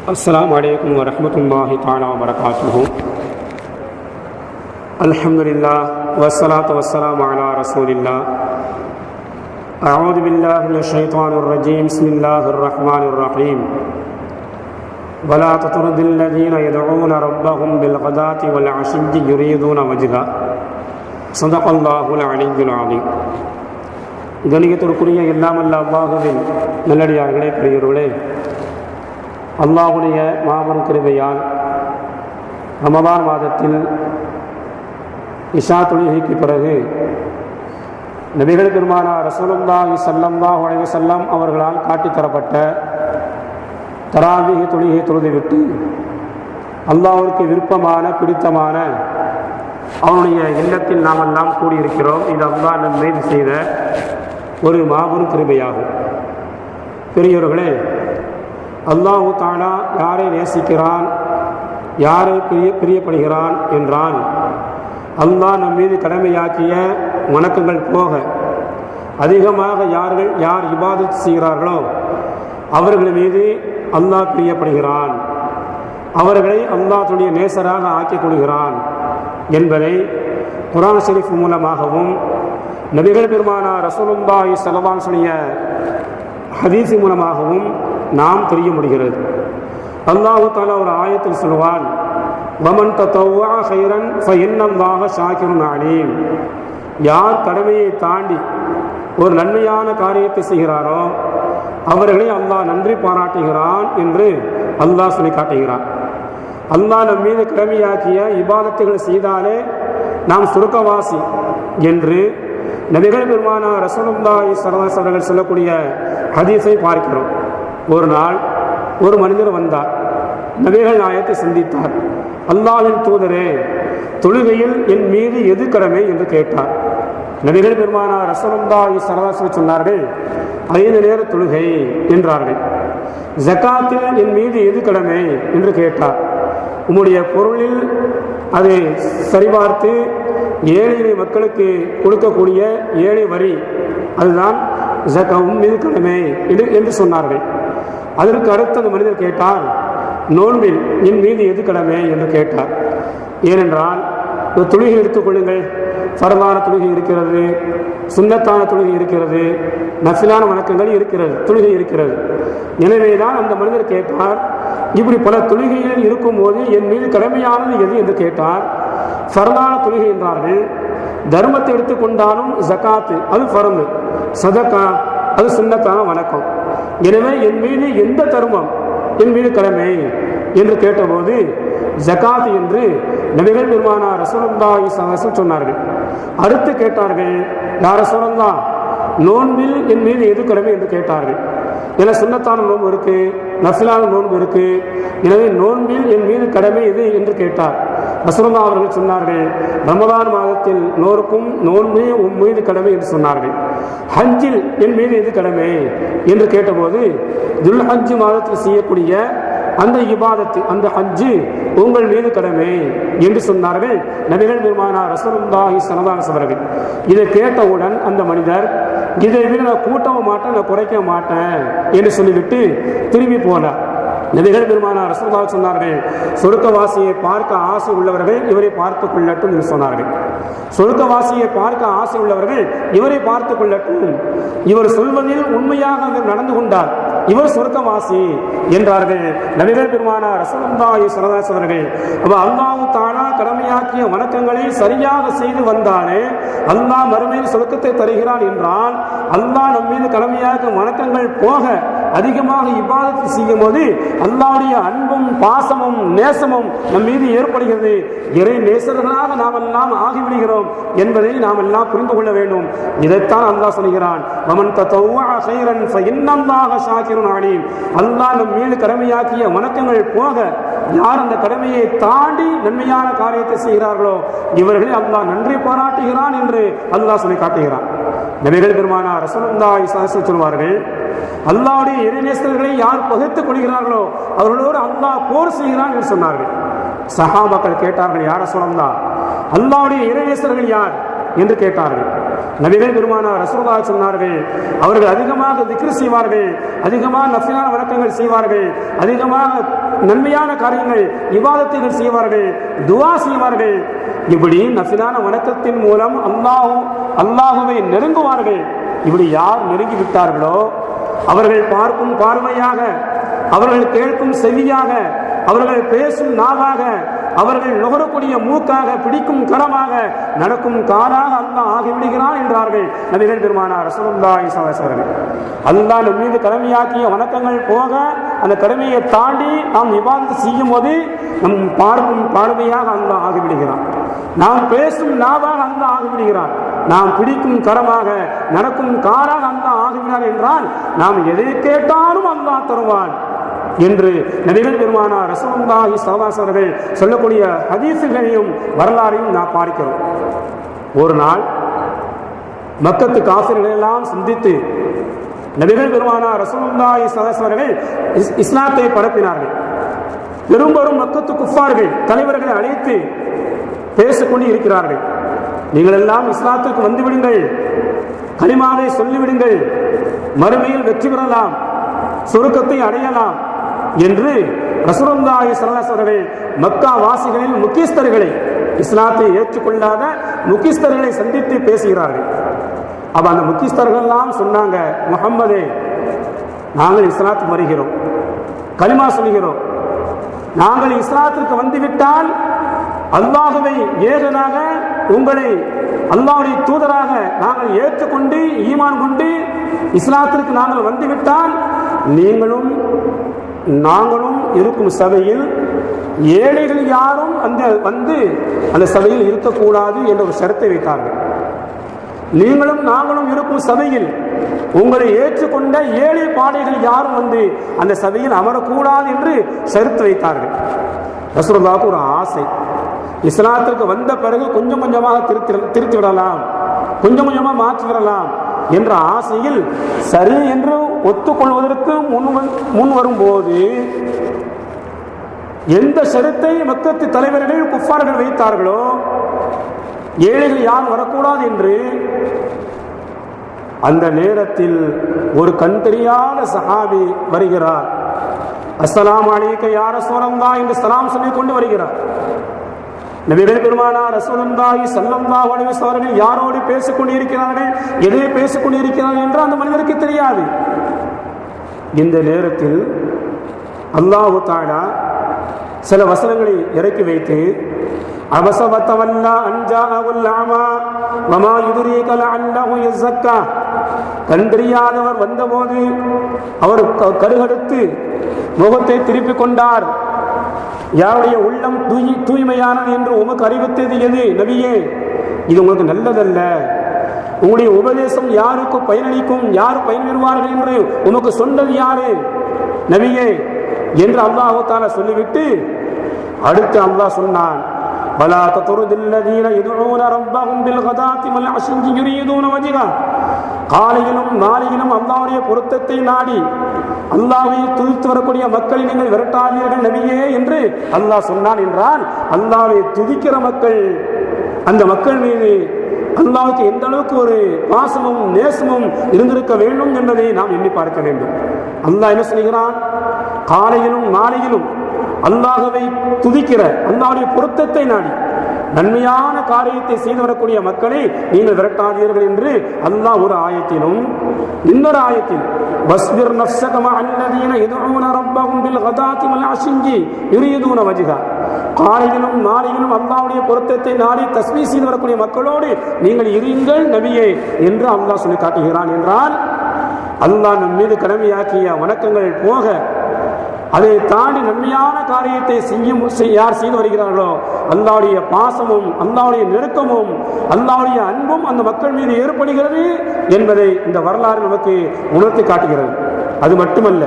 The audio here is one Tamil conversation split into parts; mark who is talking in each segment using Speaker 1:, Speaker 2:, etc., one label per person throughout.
Speaker 1: السلام عليكم ورحمة الله تعالى وبركاته الحمد لله والصلاة والسلام على رسول الله أعوذ بالله من الشيطان الرجيم بسم الله الرحمن الرحيم ولا تطرد الذين يدعون ربهم بالغداة والعشي يريدون وجهه صدق الله العلي العظيم கணியத்திற்குரிய எல்லாமல்ல அல்லாஹுவின் நல்லடியார்களே பெரியவர்களே அல்லாஹுடைய மாபெரும் கிருபையால் ரமதான் மாதத்தில் இஷா தொழுகைக்கு பிறகு நபிகள் பெருமானா ரசூலுல்லாஹி ஸல்லல்லாஹு அலைஹி வஸல்லம் அவர்களால் காட்டித்தரப்பட்ட தரப்பட்ட தராவிக தொழுகை தொழுதுவிட்டு அல்லாஹ்விற்கு விருப்பமான பிடித்தமான அவனுடைய இல்லத்தில் நாம் எல்லாம் கூடியிருக்கிறோம். இது அல்லாஹ் நம் செய்த ஒரு மாபெரும் கிருபையாகும். பெரியவர்களே அல்லாஹு தாலா யாரை நேசிக்கிறான்? யாரை பிரிய பிரியப்படுகிறான் என்றான். அல்லாஹ் நம் மீது கடமையாக்கிய வணக்கங்கள் போக அதிகமாக யார்கள் யார் இபாதத் செய்கிறார்களோ அவர்கள் மீது அல்லாஹ் பிரியப்படுகிறான். அவர்களை அல்லாஹ்வுடைய நேசராக ஆக்கிக் கொள்கிறான் என்பதை குரான் ஷெரீஃப் மூலமாகவும் நபிகள் பெருமானா ரசூலுல்லாஹி ஸல்லல்லாஹு சொல்லிய மூலமாகவும் நாம் தெரிய முடிகிறது அல்லாஹு தாலா ஒரு ஆயத்தில் சொல்வான் வமன் தத்தவ்வா ஹைரன் ஃபஇன்னல்லாஹ ஷாக்கிருன் அலீம். யார் கடமையை தாண்டி ஒரு நன்மையான காரியத்தை செய்கிறாரோ அவர்களை அல்லாஹ் நன்றி பாராட்டுகிறான் என்று அல்லாஹ் சொல்லி காட்டுகிறான். அல்லாஹ் நம் மீது கடமையாக்கிய இபாதத்துகள் செய்தாலே நாம் சுருக்கவாசி என்று நபிகள் பெருமானா ரசூலுல்லாஹி சரவாஸ் அவர்கள் சொல்லக்கூடிய ஹதீஸை பார்க்கிறோம். ஒரு நாள் ஒரு மனிதர் வந்தார். நபிகள் நாயத்தை சந்தித்தார். அல்லாவின் தூதரே தொழுகையில் என் மீது எது கடமை என்று கேட்டார். நபிகள் பெருமானா ரசூலுல்லாஹி சரதாசி சொன்னார்கள் ஐந்து நேர தொழுகை என்றார்கள். ஜக்காத்தில் என் மீது எது கடமை? என்று கேட்டார். உம்முடைய பொருளில் அதை சரிபார்த்து ஏழை மக்களுக்கு கொடுக்கக்கூடிய ஏழை வரி அதுதான் ஜக்காவும் மீது கடமை என்று என்று சொன்னார்கள். அதற்கு அடுத்து அந்த மனிதர் கேட்டார் நோன்பில் என் மீது எது கடமை? என்று கேட்டார். ஏனென்றால் ஒரு தொழுகை எடுத்துக்கொள்ளுங்கள் ஃபரதான தொழுகை இருக்கிறது சுண்ணத்தான தொழுகை இருக்கிறது நசிலான வணக்கங்கள் இருக்கிறது தொழுகை இருக்கிறது. எனவே தான் அந்த மனிதர் கேட்டார் இப்படி பல தொழுகைகள் இருக்கும்போது என் மீது கடமையானது எது? என்று கேட்டார். ஃபரதான தொழுகை என்றார்கள். தர்மத்தை எடுத்துக்கொண்டாலும் ஜக்காத்து அது ஃபரந்து சதக்கா அது சுண்ணத்தான வணக்கம். எனவே என் மீது எந்த தர்மம் என் மீது கடமை? என்று கேட்டபோது ஜகாத் என்று நபிகள் பெருமானா ரசோலந்தாய் சஹாசம் சொன்னார்கள். அடுத்து கேட்டார்கள் யார் ரசோலந்தா நோன்பில் என் மீது எது கடமை? என்று கேட்டார்கள். என சுண்ணத்தான நோன்பு இருக்கு நஃபிலான நோன்பு இருக்கு. எனவே நோன்பில் என் மீது கடமை எது? என்று கேட்டார். ரசூலுல்லாஹ் அவர்கள் சொன்னார்கள் ரமதான் மாதத்தில் நோருக்கும் நோன்பே உன் மீது கடமை என்று சொன்னார்கள். ஹஜ்ஜில் என் மீது எது கடமை? என்று கேட்டபோது துல் ஹஜ் மாதத்தில் செய்யக்கூடிய அந்த இபாதத்து அந்த ஹஜ்ஜு உங்கள் மீது கடமை என்று சொன்னார்கள் நபிகள் பெருமானா ரசூலுல்லாஹி சனதாஸ் அவர்கள். இதை கேட்டவுடன் அந்த மனிதர் இதை விட நான் கூட்டவும் மாட்டேன் நான் குறைக்க மாட்டேன் என்று சொல்லிவிட்டு திரும்பி போனார். நபிகள் பெருமான ரசூலுல்லாஹி சொன்னார்கள் சொருக்கவாசியை பார்க்க ஆசை உள்ளவர்கள் இவரை பார்த்து கொள்ளட்டும் என்று சொன்னார்கள். சொருக்கவாசியை பார்க்க ஆசை உள்ளவர்கள் இவரை பார்த்து கொள்ளட்டும். இவர் சொல்வதில் உண்மையாக நடந்து கொண்டார். இவர் சொர்க்கவாசி என்றார்கள். நபிகள் பெருமானா ரசூலுல்லாஹி சரதாசவர்கள் அவ அப்ப தானா கடமையாக்கிய வணக்கங்களை சரியாக செய்து வந்தானே அல்லாஹ் மறுமையில் சொர்க்கத்தை தருகிறான் என்றால் அல்லாஹ் நம்மீது கடமையாக கடமையாக்கும் வணக்கங்கள் போக அதிகமாக இபாதத்தை செய்யும் போது அல்லாவுடைய அன்பும் பாசமும் நேசமும் நம் மீது ஏற்படுகிறது. இறை நேசர்களாக நாம் எல்லாம் ஆகிவிடுகிறோம் என்பதை நாம் எல்லாம் புரிந்து கொள்ள வேண்டும். இதைத்தான் அல்லாஹ் சொல்கிறான் மமன் தத்தௌரன் கைரன் ஃபஇன்னல்லாஹ ஆனேன் அல்லாஹ் நம் மீது கடமையாக்கிய வணக்கங்கள் போக யார் அந்த கடமையை தாண்டி நன்மையான காரியத்தை செய்கிறார்களோ இவர்களை அல்லாஹ் நன்றி பாராட்டுகிறான் என்று அல்லாஹ் சொல்லி காட்டுகிறான். நபிகள் பெருமானா ரசனந்தாய் சாசி சொல்வார்கள் அல்லாவுடைய இறைநேசர்களை யார் பகிர்த்துக் கொள்கிறார்களோ அவர்களோடு அல்லாஹ் போர் செய்கிறான் என்று சொன்னார்கள். சஹாபாக்கள் கேட்டார்கள் யார சொல்லந்தா அல்லாவுடைய இறைநேசர்கள் யார்? என்று கேட்டார்கள். நபிகள் பெருமானார் ரசூலா சொன்னார்கள் அவர்கள் அதிகமாக திக்ரு செய்வார்கள் அதிகமாக நஃபிலான வணக்கங்கள் செய்வார்கள் அதிகமாக நன்மையான காரியங்கள் விவாதத்துகள் செய்வார்கள் துவா செய்வார்கள். இப்படி நஃபிலான வணக்கத்தின் மூலம் அல்லாஹு அல்லாஹுவை நெருங்குவார்கள். இப்படி யார் நெருங்கி விட்டார்களோ அவர்கள் பார்க்கும் பார்வையாக அவர்கள் கேட்கும் செவியாக அவர்கள் பேசும் நாவாக அவர்கள் நுகரக்கூடிய மூக்காக பிடிக்கும் கரமாக நடக்கும் காலாக அல்லாஹ் ஆகிவிடுகிறான் என்றார்கள் நபிகள் பெருமானார் ரசமுல்லாய் ஸல்லல்லாஹு அலைஹி அல்லாஹ் நம் மீது கடமையாக்கிய வணக்கங்கள் போக அந்த கடமையை தாண்டி நாம் விவாதத்தை செய்யும் போது நம் பார்க்கும் பார்வையாக அல்லாஹ் ஆகிவிடுகிறான். நாம் பேசும் நாவாக அல்லாஹ் ஆகிவிடுகிறான். நாம் பிடிக்கும் கரமாக நடக்கும் காராக அல்லாஹ் ஆகுகிறார் என்றால் நாம் எதை கேட்டாலும் அல்லாஹ் தருவான் என்று நபிகள் பெருமானார் ரசூலுல்லாஹி ஸல்லல்லாஹு அவர்கள் சொல்லக்கூடிய ஹதீசுகளையும் வரலாறையும் நாம் பார்க்கிறோம். ஒரு நாள் மக்கத்து காசிர்களெல்லாம் எல்லாம் சிந்தித்து நபிகள் பெருமானார் ரசூலுல்லாஹி ஸல்லல்லாஹு அவர்கள் இஸ்- இஸ்லாத்தை பரப்பினார்கள். பெரும்பெரும் மக்கத்து குஃபார்கள் தலைவர்களை அழைத்து பேசிக்கொண்டு இருக்கிறார்கள். நீங்கள் எல்லாம் இஸ்லாத்துக்கு வந்துவிடுங்கள். கலிமாவை சொல்லிவிடுங்கள். மறுமையில் வெற்றி பெறலாம். சுருக்கத்தை அடையலாம் என்று ரசூலுல்லாஹி ஸல்லல்லாஹு மக்கா வாசிகளில் முக்கியஸ்தர்களை இஸ்லாத்தை ஏற்றுக்கொள்ளாத முக்கியஸ்தர்களை சந்தித்து பேசுகிறார்கள். அப்ப அந்த முக்கியஸ்தர்கள்லாம் சொன்னாங்க முகம்மதே நாங்கள் இஸ்லாத்துக்கு வருகிறோம். கலிமா சொல்கிறோம் நாங்கள் இஸ்லாத்திற்கு வந்துவிட்டால் அல்லாஹுவை ஏகனாக உங்களை அல்லாவுடைய தூதராக நாங்கள் ஏற்றுக்கொண்டு ஈமான் கொண்டு இஸ்லாத்திற்கு நாங்கள் வந்துவிட்டால் நீங்களும் நாங்களும் இருக்கும் சபையில் ஏழைகள் யாரும் அந்த வந்து அந்த சபையில் இருக்கக்கூடாது என்ற ஒரு ஷரத்தை வைத்தார்கள். நீங்களும் நாங்களும் இருக்கும் சபையில் உங்களை ஏற்றுக்கொண்ட ஏழை பாடைகள் யாரும் வந்து அந்த சபையில் அமரக்கூடாது என்று ஷரத்து வைத்தார்கள். ரசூலுல்லாஹ்வுக்கு ஒரு ஆசை. இஸ்லாத்திற்கு வந்த பிறகு கொஞ்சம் கொஞ்சமாக திருத்தி திருத்தி விடலாம் கொஞ்சம் கொஞ்சமாக மாற்றி விடலாம் என்ற ஆசையில் சரி என்று ஒத்துக்கொள்வதற்கு முன் முன் வரும்போது எந்த ஷரத்தை மக்கத்து தலைவர்கள் குஃபார்கள் வைத்தார்களோ ஏழைகள் யார் வரக்கூடாது என்று அந்த நேரத்தில் ஒரு கண் தெரியாத சஹாபி வருகிறார். அஸ்லாம் அலைக்க யார சோழந்தா என்று சலாம் சொல்லி கொண்டு வருகிறார். நபிகள் பெருமானார் ரசூலுல்லாஹி ஸல்லல்லாஹு அலைஹி வஸல்லம் அவர்கள் யாரோடு பேசிக் கொண்டிருக்கிறார்கள் எதை பேசிக் கொண்டிருக்கிறார்கள் என்று அந்த மனிதருக்கு தெரியாது. இந்த நேரத்தில் அல்லாஹு தாலா சில வசனங்களை இறக்கி வைத்து அபசவத்தவல்லா அஞ்சாவுல் ஆமா வமா யுதுரீக லஅல்லஹு யஸக்கா கண் தெரியாதவர் வந்தபோது அவர் க- கருகடுத்து முகத்தை திருப்பிக் கொண்டார். யாருடைய உள்ளம் தூய் தூய்மையானது என்று உமக்கு அறிவித்தது எது நபியே இது உங்களுக்கு நல்லதல்ல உங்களுடைய உபதேசம் யாருக்கு பயனளிக்கும் யார் பயன் பெறுவார்கள் என்று உமக்கு சொன்னது யாரு நபியே என்று அல்லாஹு தாலா சொல்லிவிட்டு அடுத்து அல்லாஹ் சொன்னான் ولا تطرد الذين يدعون ربهم بالغداة والعشي يريدون وجهه காலையிலும் மாலையிலும் அல்லாஹ்வுடைய பொருத்தத்தை நாடி அல்லாவை துதித்து வரக்கூடிய மக்களை நீங்கள் விரட்டாதீர்கள் நபியே என்று அல்லாஹ் சொன்னான் என்றால் அல்லாவை துதிக்கிற மக்கள் அந்த மக்கள் மீது அல்லாவுக்கு எந்த அளவுக்கு ஒரு பாசமும் நேசமும் இருந்திருக்க வேண்டும் என்பதை நாம் எண்ணி பார்க்க வேண்டும். அல்லாஹ் என்ன சொல்கிறான்? காலையிலும் மாலையிலும் அல்லாஹவை துதிக்கிற அல்லாவுடைய பொருத்தத்தை நாடி நன்மையான காரியத்தை செய்து வரக்கூடிய மக்களை நீங்கள் விரட்டாதீர்கள் என்று அல்லாஹ் ஒரு ஆயத்திலும் இன்னொரு ஆயத்தில் வஸ்பிர் நஃப்ஸக மஅ அல்லதீன யதுஊன ரப்பஹும் பில் கதாத்தி வல் அஷிஞ்சி யுரீதுன வஜ்ஹா. காலையிலும் மாலையிலும் அல்லாஹ்வுடைய பொருத்தத்தை நாடி தஸ்மீ செய்து வரக்கூடிய மக்களோடு நீங்கள் இருங்கள் நபியே என்று அல்லாஹ் சொல்லி காட்டுகிறான் என்றால் அல்லாஹ் நம் மீது கடமையாக்கிய வணக்கங்கள் போக அதை தாண்டி நன்மையான காரியத்தை செய்யும் செய்- யார் செய்து வருகிறார்களோ அல்லாவுடைய பாசமும் அல்லாவுடைய நெருக்கமும் அல்லாவுடைய அன்பும் அந்த மக்கள் மீது ஏற்படுகிறது என்பதை இந்த வரலாறு நமக்கு உணர்த்தி காட்டுகிறது. அது மட்டுமல்ல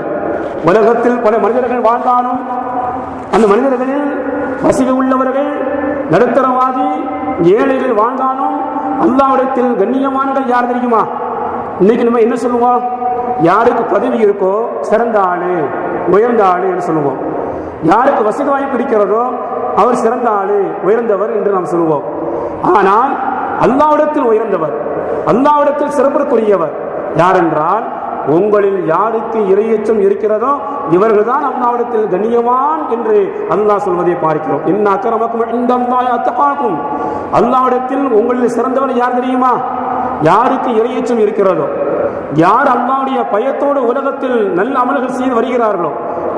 Speaker 1: உலகத்தில் பல மனிதர்கள் வாழ்ந்தாலும் அந்த மனிதர்களில் வசதி உள்ளவர்கள் நடுத்தரவாதி ஏழைகள் வாழ்ந்தாலும் அல்லாவிடத்தில் கண்ணியமானவர்கள் யார் தெரியுமா? இன்னைக்கு நம்ம என்ன சொல்லுவோம்? யாருக்கு பதவி இருக்கோ சிறந்த ஆளு உயர்ந்த ஆளு என்று சொல்லுவோம். யாருக்கு வசதி வாய்ப்பு இருக்கிறதோ அவர் சிறந்த ஆளு உயர்ந்தவர் என்று நாம் சொல்லுவோம். ஆனால் அல்லாவிடத்தில் உயர்ந்தவர் அல்லாவிடத்தில் சிறப்பிற்குரியவர் யார் என்றால் உங்களில் யாருக்கு இரையச்சம் இருக்கிறதோ இவர்கள்தான் அல்லாவிடத்தில் கண்ணியவான் என்று அல்லாஹ் சொல்வதை பார்க்கிறோம். என்ன அக்கரமக்கும் இந்த அத்தகாக்கும். அல்லாவிடத்தில் உங்களில் சிறந்தவன் யார் தெரியுமா? யாருக்கு இரையச்சம் இருக்கிறதோ? யார் அல்லாவுடைய பயத்தோடு உலகத்தில் நல்ல அமல்கள் செய்து வருகிறார்களோ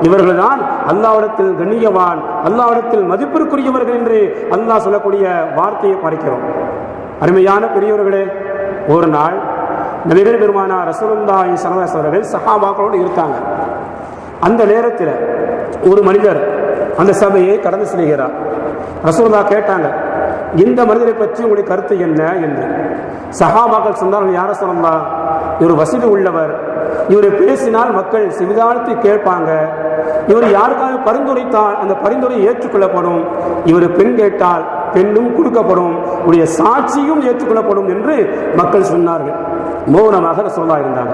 Speaker 1: இவர்கள்தான் அல்லாவிடத்தில் கண்ணியவான் அல்லாவிடத்தில் மதிப்பிற்குரியவர்கள் என்று அல்லாஹ் சொல்லக்கூடிய வார்த்தையை பார்க்கிறோம். அருமையான பெரியவர்களே ஒரு நாள் நபிகள் பெருமானா ரசூலுல்லாஹி ஸல்லல்லாஹு அலைஹி அவர்கள் சஹாபாக்களோடு இருக்காங்க. அந்த நேரத்தில் ஒரு மனிதர் அந்த சபையை கடந்து செல்கிறார். ரசூலுல்லா கேட்டாங்க இந்த மனிதரை பற்றி உங்களுடைய கருத்து என்ன என்று? சஹாபாக்கள் சொன்னார்கள் யார சொல்லலாம் இவர் வசதி உள்ளவர். இவரை பேசினால் மக்கள் சிவிதானத்தை கேட்பாங்க. இவர் யாருக்காக பரிந்துரைத்தால் அந்த பரிந்துரை ஏற்றுக்கொள்ளப்படும். இவர் பெண் கேட்டால் பெண்ணும் கொடுக்கப்படும். உடைய சாட்சியும் ஏற்றுக்கொள்ளப்படும் என்று மக்கள் சொன்னார்கள். மௌனமாக சொல்லா இருந்தாங்க.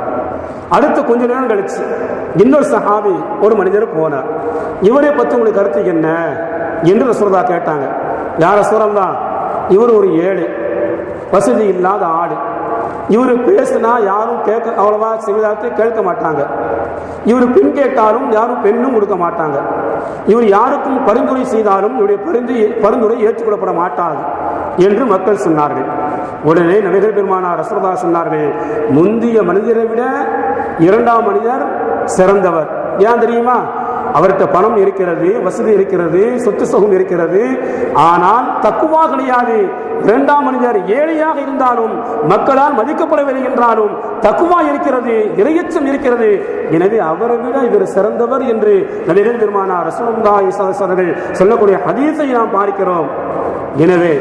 Speaker 1: அடுத்து கொஞ்ச நேரம் கழிச்சு இன்னொரு சஹாபி ஒரு மனிதர் போனார். இவரை பற்றி உங்களுக்கு கருத்து என்ன? என்று ரசூலா கேட்டாங்க. யார் ரசூலல்லா இவர் ஒரு ஏழு. வசதி இல்லாத ஆடு. இவர் பேசினா யாரும் கேட்க அவ்வளவா செவிதாரத்தை கேட்க மாட்டாங்க. இவர் பெண் கேட்டாலும் யாரும் பெண்ணும் கொடுக்க மாட்டாங்க. இவர் யாருக்கும் பரிந்துரை செய்தாலும் இவருடைய பரிந்து பரிந்துரை ஏற்றுக்கொள்ளப்பட மாட்டாது என்று மக்கள் சொன்னார்கள். உடனே நபிகள் பெருமானார் ரசூலுல்லா சொன்னார்கள் முந்திய மனிதரை விட இரண்டாம் மனிதர் சிறந்தவர். ஏன் தெரியுமா? அவர்கிட்ட பணம் இருக்கிறது வசதி இருக்கிறது சொத்து சுகம் இருக்கிறது. ஆனால் தக்குவா கிடையாது இரண்டாம் மனிதர் ஏழையாக இருந்தாலும் மக்களால் மதிக்கப்படவில்லை என்றாலும் தக்குவா இருக்கிறது இரையச்சம் இருக்கிறது. எனவே அவரை விட இவர் சிறந்தவர் என்று நபிகள் பெருமானார் ரசூலுல்லாஹி அவர்கள் சொல்லக்கூடிய ஹதீஸை நாம் பார்க்கிறோம். எனவே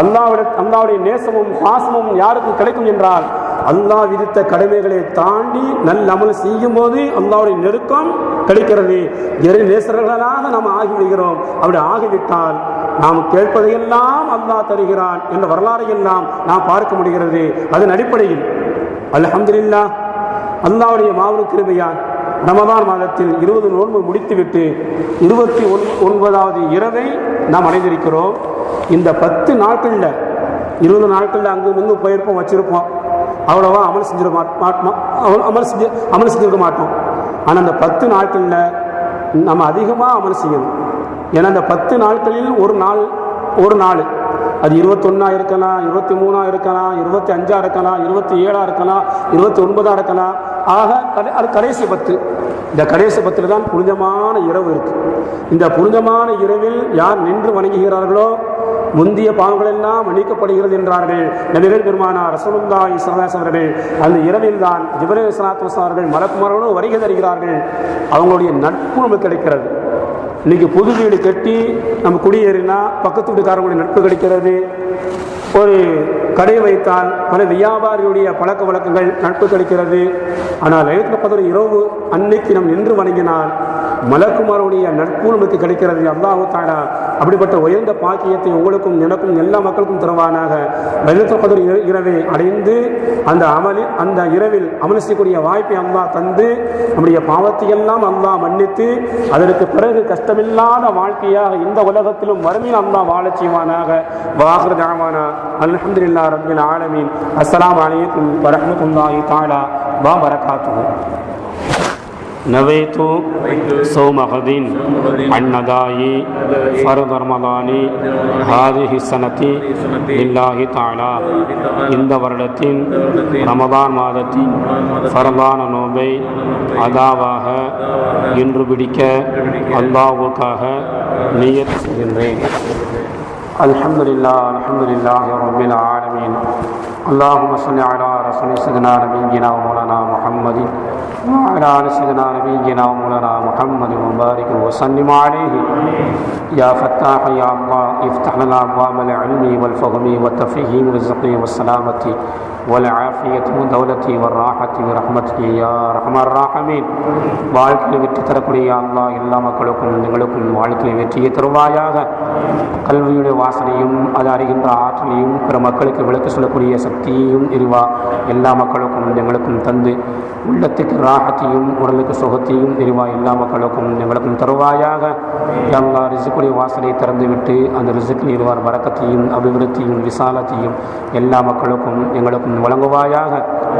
Speaker 1: அல்லாவிட அல்லாவுடைய நேசமும் பாசமும் யாருக்கு கிடைக்கும் என்றால் அல்லாஹ் விதித்த கடமைகளை தாண்டி நல்ல அமல் செய்யும் போது அல்லாவுடைய நெருக்கம் கிடைக்கிறது. இறை நேசர்களாக நாம் ஆகிவிடுகிறோம் அப்படி ஆகிவிட்டால் நாம் கேட்பதையெல்லாம் அல்லாஹ் தருகிறான் என்ற வரலாறை எல்லாம் நாம் பார்க்க முடிகிறது. அதன் அடிப்படையில் அல்ஹம்துலில்லா அல்லாவுடைய மாபெரும் கிருமையால் ரமதான் மாதத்தில் இருபது நோன்பு முடித்துவிட்டு இருபத்தி ஒன் ஒன்பதாவது இரவை நாம் அடைந்திருக்கிறோம். இந்த பத்து நாட்களில் இருபது நாட்களில் அங்கு இங்கு போயிருப்போம் வச்சிருப்போம். அவ்வளோவா அமல் செஞ்சிட மாட்டோம் அமல் செஞ்சு அமல் செஞ்சிருக்க மாட்டோம். ஆனால் அந்த பத்து நாட்களில் நம்ம அதிகமாக அமல் செய்யணும். ஏன்னா அந்த பத்து நாட்களில் ஒரு நாள் ஒரு நாள். அது இருபத்தொன்னா இருக்கலாம் இருபத்தி மூணா இருக்கலாம் இருபத்தி அஞ்சா இருக்கலாம் இருபத்தி ஏழா இருக்கலாம் இருபத்தி ஒன்பதா இருக்கலாம். ஆக அது கடைசி பத்து. இந்த கடைசி பத்தில் தான் புனிதமான இரவு இருக்கு. இந்த புனிதமான இரவில் யார் நின்று வணங்குகிறார்களோ முந்திய பாவங்களெல்லாம் மன்னிக்கப்படுகிறது என்றார்கள். நபிகள் பெருமானார் ரசூலுல்லாஹி ஸல்லல்லாஹு அவர்கள் அந்த இரவில் தான் ஜிபரே ஸலாத்து அவர்கள் மலக்குமாரோடு வருகை தருகிறார்கள். அவங்களுடைய நட்பு நமக்கு கிடைக்கிறது. இன்னைக்கு புது வீடு கட்டி நம்ம குடியேறினா பக்கத்து வீட்டுக்காரங்களுடைய நட்பு கிடைக்கிறது. ஒரு கடை வைத்தால் பல வியாபாரியுடைய பழக்க வழக்கங்கள் நட்பு கிடைக்கிறது. ஆனால் லைலத்தில் பதினொரு இரவு அன்னைக்கு நாம் நின்று வணங்கினால் மலக்குமாருடைய நட்பு நமக்கு கிடைக்கிறது. அல்லாஹு தாடா அப்படிப்பட்ட உயர்ந்த பாக்கியத்தை உங்களுக்கும் எனக்கும் எல்லா மக்களுக்கும் தருவானாக. லைலத்தில் பதில் இரவை அடைந்து அந்த அமலில் அந்த இரவில் அமல் செய்யக்கூடிய வாய்ப்பை அல்லாஹ் தந்து நம்முடைய பாவத்தையெல்லாம் அல்லாஹ் மன்னித்து அதற்கு பிறகு கஷ்டமில்லாத வாழ்க்கையாக இந்த உலகத்திலும் வறுமையில் அல்லாஹ் வாழச் செய்வானாக. வாகர் ஜாமானா அல்ஹம்துலில்லாஹ் ரப்பில் ஆலமீன். அஸ்லாம் அலைக்கும் வரமத்துல்லாஹி தாலா வா வரகாத்து نويت صوم غد عن نداء فرض رمضان هذه السنة لله تعالى இந்த வருடத்தின் ரமதான் மாதத்தின் ஃபரதான நோன்பை அதாவாக இன்று பிடிக்க அல்லாஹுக்காக நியத் செய்கின்றேன் الحمد لله الحمد لله رب العالمين اللهم صل على رسول سيدنا نبينا ومولانا محمد وعلى ال سيدنا نبينا ومولانا محمد وبارك وسلم عليه يا فتاح يا الله افتح لنا ابواب العلم والفهم والتفهيم والرزق والسلامه والعافية والدولة والراحة برحمتك يا أرحم الراحمين வாழ்க்கையில் வெற்றி தரக்கூடிய அல்லா எல்லா மக்களுக்கும் எங்களுக்கும் வாழ்க்கையில் வெற்றியை தருவாயாக கல்வியுடைய வாசனையும் அது அறிகின்ற ஆற்றலையும் பிற மக்களுக்கு விளக்கு சொல்லக்கூடிய சக்தியையும் இருவா எல்லா மக்களுக்கும் எங்களுக்கும் தந்து உள்ளத்துக்கு ராகத்தையும் உடலுக்கு சுகத்தையும் எரிவா எல்லா மக்களுக்கும் எங்களுக்கும் தருவாயாக. எல்லா ரிசுக்குடைய வாசனை திறந்துவிட்டு அந்த ரிசுக்கில் இருவார் வரக்கத்தையும் அபிவிருத்தியும் விசாலத்தையும் எல்லா மக்களுக்கும் எங்களுக்கும் வழங்குவாயாக.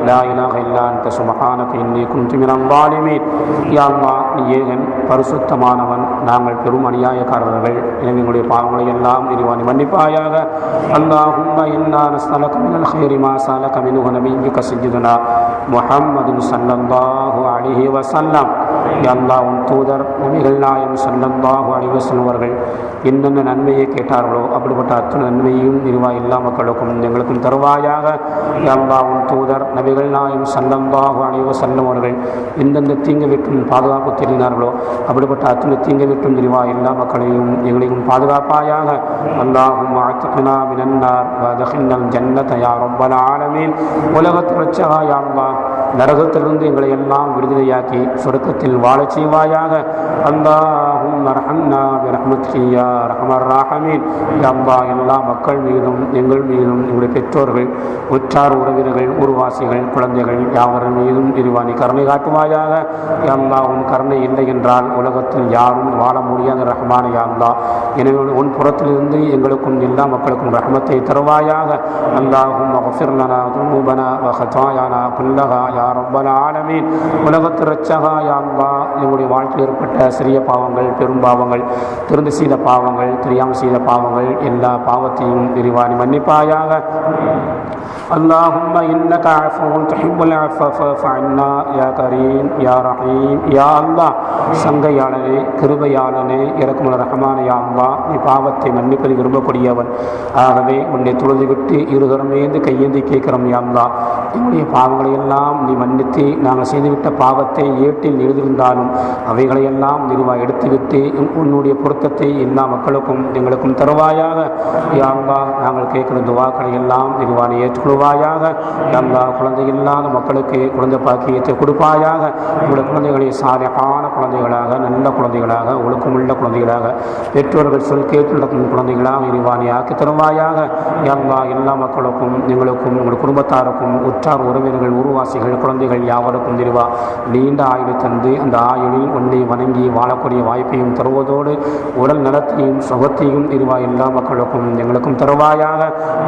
Speaker 1: லா இலாக இல்லா அந்த சுமகானக இன்னி குந்துமினம் வாலிமீன். யா நீ ஏகன் பரிசுத்தமானவன்? நாங்கள் பெரும் அநியாயக்காரர்கள். எனவே எங்களுடைய பாவங்களை எல்லாம் நிறுவானி மன்னிப்பாயாக. அல்லாஹும் இன்னான ஸ்தலகமின் ஹேரிமா சாலகமின் நபியுக செஞ்சுதுனா முஹம்மது சல்லல்லாஹு அலிஹி வசல்லாம் அல்லாவும் தூதர் நபிகள் நாயம் சல்லல்லாஹு அலி வசல்லம் அவர்கள் என்னென்ன நன்மையை கேட்டார்களோ அப்படிப்பட்ட அத்தனை நன்மையும் இருவா எல்லா மக்களுக்கும் எங்களுக்கும் தருவாயாக. அல்லாவும் தூதர் நபிகள் நாயம் சல்லல்லாஹு அலி வசல்லம் அவர்கள் எந்தெந்த தீங்கு விட்டும் பாதுகாப்பு தெரிந்தார்களோ அப்படிப்பட்ட அத்தனை தீங்கு விட்டும் இருவா எல்லா மக்களையும் எங்களையும் பாதுகாப்பாயாக. அல்லாஹும் அத்துனா மினன்னார் வதகின்னல் ஜன்னத யா ரப்பல் ஆலமீன். நரகத்திலிருந்து எங்களை எல்லாம் விடுதலையாக்கி சொர்க்கத்தில் வாழச் செய்வாயாக. அம்பா எல்லா மக்கள் மீதும் எங்கள் மீதும் எங்களுடைய பெற்றோர்கள் உற்றார் உறவினர்கள் ஊர்வாசிகள் குழந்தைகள் யாவரின் மீதும் இருவாணி கருணை காட்டுவாயாக. அல்லா உன் கருணை இல்லை என்றால் உலகத்தில் யாரும் வாழ முடியாத ரஹமான அல்லா எனவே உன் புறத்திலிருந்து எங்களுக்கும் எல்லா மக்களுக்கும் ரஹமத்தை தருவாயாக. அல்லாஹும் அஃபிர்லனா துன்பனா كلها يا رب العالمين உலகத்து ரட்சகா யா அல்லாஹ் எங்களுடைய வாழ்க்கையில் ஏற்பட்ட சிறிய பாவங்கள் பெரும் பாவங்கள் திருந்து செய்த பாவங்கள் தெரியாமல் செய்த பாவங்கள் எல்லா பாவத்தையும் விரிவாணி மன்னிப்பாயாக اللهم إنك عفو تحب العفو فاعف عنا يا كريم يا رحيم يا الله சங்கையாளனே கிருபையாளனே இறக்குமல ரஹமான யா அல்லா நீ பாவத்தை மன்னிப்பது விரும்பக்கூடியவன் ஆகவே உன்னை தொழுது விட்டு இருகரமேந்து கையேந்தி கேட்கிறோம் யா அல்லா எங்களுடைய பாவங்களை எல்லாம் நீ மன்னித்து நாங்கள் செய்துவிட்ட பாவத்தை ஏட்டில் எழுதியிருந்தாலும் அவைகளையெல்லாம் நிறுவா எடுத்துவிட்டு உன்னுடைய பொருத்தத்தை எல்லா மக்களுக்கும் எங்களுக்கும் தருவாயாக. யா நாங்கள் கேட்கிற துவாக்களை எல்லாம் நிறுவானை ஏற்றுக்கொள்வாயாக. யா குழந்தை இல்லாத மக்களுக்கு குழந்தை பாக்கியத்தை கொடுப்பாயாக. உங்களுடைய குழந்தைகளை சாதகமான குழந்தைகளாக நல்ல குழந்தைகளாக ஒழுக்கமுள்ள குழந்தைகளாக பெற்றோர்கள் சொல் கேட்டு நடக்கும் குழந்தைகளாக இறைவானை ஆக்கி தருவாயாக. யா எல்லா மக்களுக்கும் எங்களுக்கும் உங்கள் குடும்பத்தாருக்கும் உற்றார் உறவினர்கள் உருவாசிகள் குழந்தைகள் யாவருக்கும் திருவா நீண்ட ஆயுளை தந்து அந்த ஆயுளில் உன்னை வணங்கி வாழக்கூடிய வாய்ப்பையும் தருவதோடு உடல் நலத்தையும் சுகத்தையும் திருவா எல்லா மக்களுக்கும் எங்களுக்கும் தருவாயாக.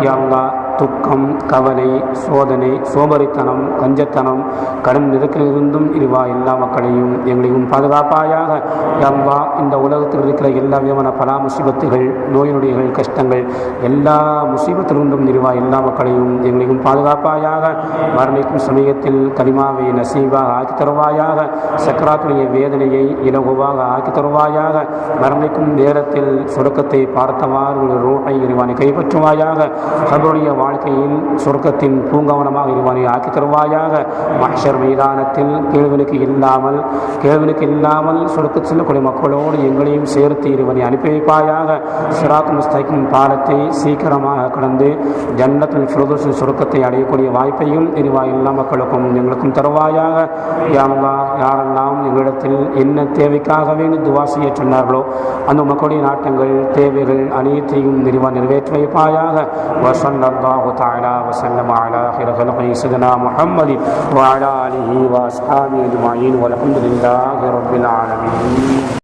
Speaker 1: யாங்கா துக்கம் கவலை சோதனை சோபரித்தனம் கஞ்சத்தனம் கடன் நெருக்கிலிருந்தும் இருவா எல்லா மக்களையும் எங்களையும் பாதுகாப்பாயாக. யல்லா இந்த உலகத்தில் இருக்கிற எல்லா விதமான பலா முசீபத்துகள் நோய் நொடிகள் கஷ்டங்கள் எல்லா முசிபத்திலிருந்தும் இருவா எல்லா மக்களையும் எங்களையும் பாதுகாப்பாயாக. மரணிக்கும் சமயத்தில் கலிமாவை நசீவாக ஆக்கி தருவாயாக. சக்கராத்துடைய வேதனையை இலகுவாக ஆக்கி தருவாயாக. மரணிக்கும் நேரத்தில் சொருக்கத்தை பார்த்தவாறு ஒரு ரோட்டை இருவானை கைப்பற்றுவாயாக. அவருடைய வாழ்க்கையின் சொர்க்கத்தின் பூங்கவனமாக இருவானை ஆக்கி தருவாயாக. மஹர் மைதானத்தில் கேள்வனுக்கு இல்லாமல் கேள்வனுக்கு இல்லாமல் சொர்க்க செல்லக்கூடிய மக்களோடு எங்களையும் சேர்த்து இருவனை அனுப்பி வைப்பாயாக. சிராத் முஸ்தைக்கும் பாலத்தை சீக்கிரமாக கடந்து ஜன்னத்தில் ஃபிரோதோசின் சொர்க்கத்தை அடையக்கூடிய வாய்ப்பையும் இருவா எல்லா மக்களுக்கும் எங்களுக்கும் தருவாயாக. யாமல்லா யாரெல்லாம் எங்களிடத்தில் என்ன தேவைக்காக வேண்டி சொன்னார்களோ அந்த மக்களுடைய நாட்டங்கள் தேவைகள் அனைத்தையும் நிறுவா நிறைவேற்றி வைப்பாயாக. வசந்தா الله تعالى وسلم على خير خلقه سيدنا محمد وعلى آله وأصحابه أجمعين والحمد لله رب العالمين.